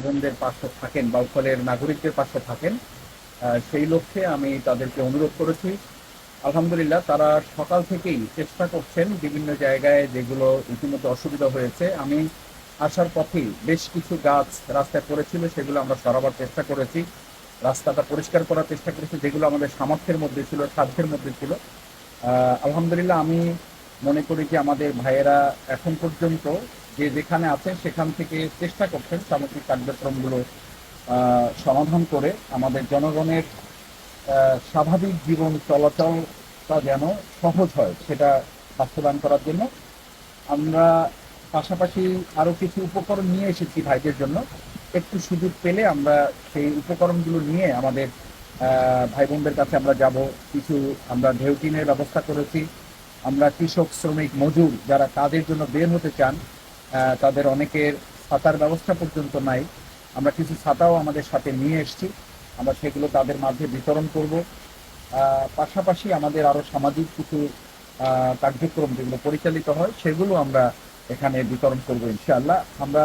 বোনদের পাশে থাকেন বাউফলের নাগরিকদের পাশে থাকেন সেই লক্ষ্যে আমি তাদেরকে অনুরোধ করেছি। আলহামদুলিল্লাহ, তারা সকাল থেকেই চেষ্টা করছেন বিভিন্ন জায়গায় যেগুলো ইতিমধ্যে অসুবিধা হয়েছে। আমি আসার পথেই বেশ কিছু গাছ রাস্তায় পড়েছিল, সেগুলো আমরা সরাবার চেষ্টা করেছি। রাস্তাটা পরিষ্কার করার চেষ্টা করেছি, যেগুলো আমাদের সামর্থ্যের মধ্যে ছিল, সাধ্যের মধ্যে ছিল। আলহামদুলিল্লাহ, আমি মনে করি যে আমাদের ভাইয়েরা এখন পর্যন্ত যে যেখানে আছেন, সেখান থেকে চেষ্টা করছেন সামগ্রিক কার্যক্রমগুলো সমাধান করে আমাদের জনগণের স্বাভাবিক জীবন চলাচলটা যেন সহজ হয়, সেটা বাস্তবায়ন করার জন্য। আমরা পাশাপাশি আরও কিছু উপকরণ নিয়ে এসেছি ভাইদের জন্য। একটু সুযোগ পেলে আমরা সেই উপকরণগুলো নিয়ে আমাদের ভাই বোনদের কাছে আমরা যাব। কিছু আমরা ঢেউটিনের ব্যবস্থা করেছি। আমরা কৃষক শ্রমিক মজুর যারা কাজের জন্য বের হতে চান তাদের অনেকের ছাতার ব্যবস্থা পর্যন্ত নাই। আমরা কিছু ছাতাও আমাদের সাথে নিয়ে এসেছি। আমরা সেগুলো তাদের মাঝে বিতরণ করব। পাশাপাশি আমাদের আরও সামাজিক কিছু কার্যক্রম যেগুলো পরিচালিত হয়, সেগুলো আমরা এখানে বিতরণ করব ইনশাআল্লাহ। আমরা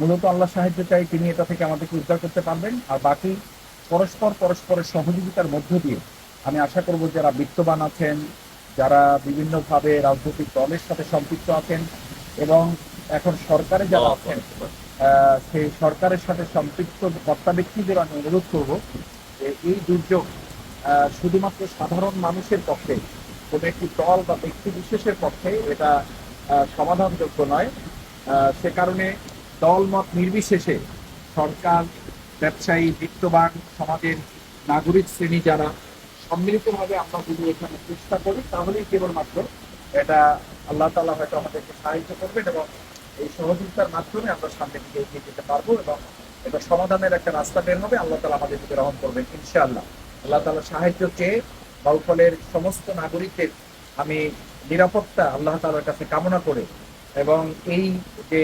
মূলত আল্লাহ সাহায্য চাই তিনি এটা থেকে আমাদেরকে উদ্ধার করতে পারবেন। আর বাকি পরস্পর পরস্পরের সহযোগিতার মধ্য দিয়ে আমি আশা করব যারা বিত্তবান আছেন, যারা বিভিন্নভাবে রাজনৈতিক দলের সাথে সম্পৃক্ত আছেন এবং এখন সরকারে যারা আছেন আহ, সেই সরকারের সাথে সম্পৃক্ত কর্তা ব্যক্তিদের আমি অনুরোধ করব যে এই দুর্যোগ শুধুমাত্র সাধারণ মানুষের পক্ষে কোনো একটি দল বা ব্যক্তি বিশেষের পক্ষে এটা সমাধানযোগ্য নয়। সে কারণে দল মত নির্বিশেষে সরকার ব্যবসায়ী বিত্তবান সমাজের নাগরিক শ্রেণি যারা সম্মিলিতভাবে আমরা যদি এখানে চেষ্টা করি তাহলেই কেবলমাত্র এটা আল্লাহ তালা হয়তো আমাদেরকে সাহায্য করবেন এবং এই সহযোগিতার মাধ্যমে আমরা সামনের দিকে এগিয়ে যেতে পারব এবং এটা সমাধানের একটা রাস্তা বের হবে। আল্লাহ তালা আমাদের দিকে রহম করবেন, ইনশাআল্লাহ। আল্লাহ তালা সাহায্য চেয়ে বাউফলের সমস্ত নাগরিকদের আমি নিরাপত্তা আল্লাহ তালার কাছে কামনা করে এবং এই যে